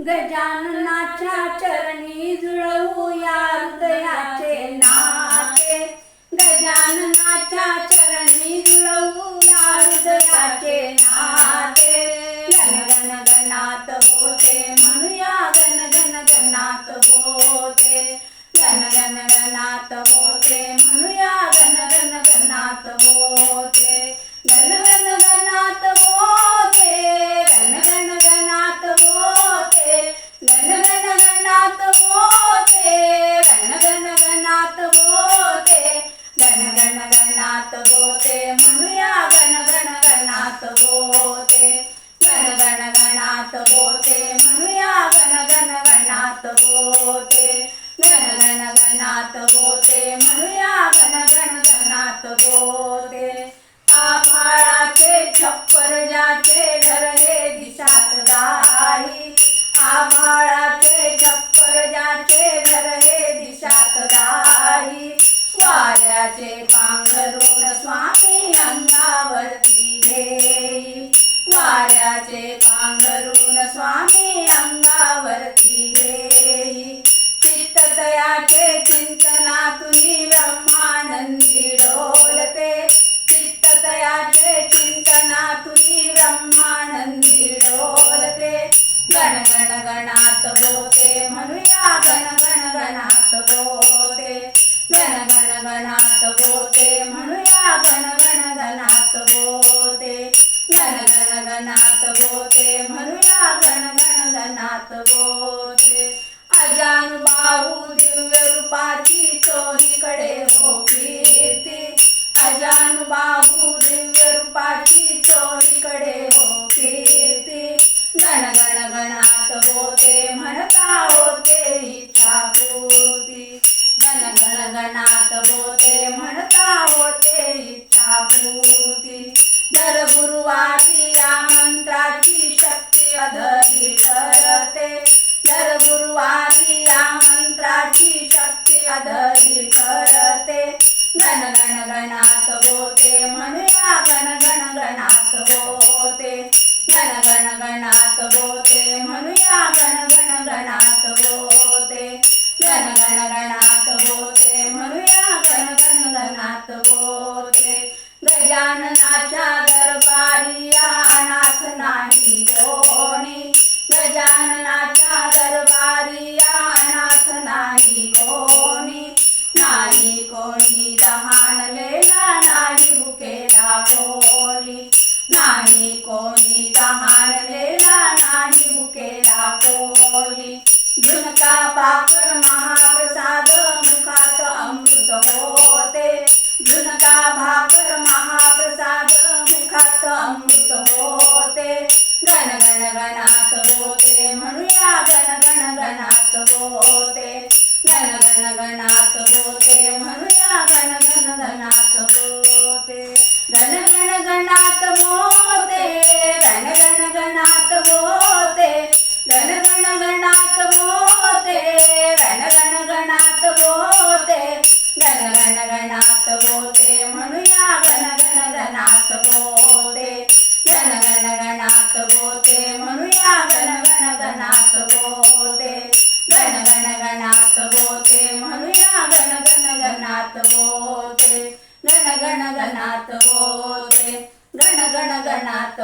गजाननाच्या चरणी जुळवूया हृदयाचे नाते. गजाननाच्या चरणी जुळवूया हृदयाचे नाते. गण गण गणात होते म्हणूया गण गण गणात होते. गण गण गणात होते गणात होते. म्हणूया गण गण गणात होते. गण गण गणात होते. म्हणूया गण गण गणात होते. गण गण गणात होते. म्हणूया गण गण गणात होते. आभाळाचे छप्पर ज्याचे घर हे दिशात राही आभाळाचे छप्पर ज्याचे घर हे दिशात राही वाऱ्याचे पांघरून स्वामी अंगावरती घेई वाऱ्याचे पांघरून स्वामी अंगावरती घेई चित्ततयाचे चिंतनातुनी ब्रह्मानंदी डोलते. चित्ततयाचे चिंतनातुनी ब्रह्मानंदी डोलते. गण गण गणात होते म्हणूया गण गण गणात होते. गण गण गणात होते म्हणूया गण गण गणात होते. गण गण गणात होते म्हणूया गण गण गणात अजान बाहू दिव्य रूपाची चोहीकडे हो कीर्ती अजानुबाहू दिव्य रूपाची चोहीकडे हो कीर्ती गण गण गणात होते म्हणता होते इच्छा इच्छापूर्ती दर गुरुवारी या मंत्राची शक्ती अधरी ठरते. दर गुरुवारी या मंत्राची शक्ती अधरी ठरते. गण गण गणात होते म्हणूया गण गण गणात होते. गण गण गणात होते म्हणूया गण गजाननाच्या दरबारी अनाथ नाही कोणी. गजाननाच्या दरबारी अनाथ नाही कोणी. नाही कोणी तहानलेला नाही भुकेला कोणी. नाही कोणी तहानलेला नाही भुकेला कोणी. झुणका भाकर महाप्रसाद मुखात अमृत होते. झुणका भाकर खतम होते गण गण गणात होते म्हणूया गण गण गणात होते गण गण गणात होते म्हणूया गण गण गणात होते गण गण गणात होते गण गण गणात होते गण गण गणात होते गण गण गणात होते गण गण गणात होते म्हणूया गण गण गणात ಹೋತೆ ಗಣ ಗಣ ಗಣಾತ ಗಣ ಗಣ ಗಣಾತ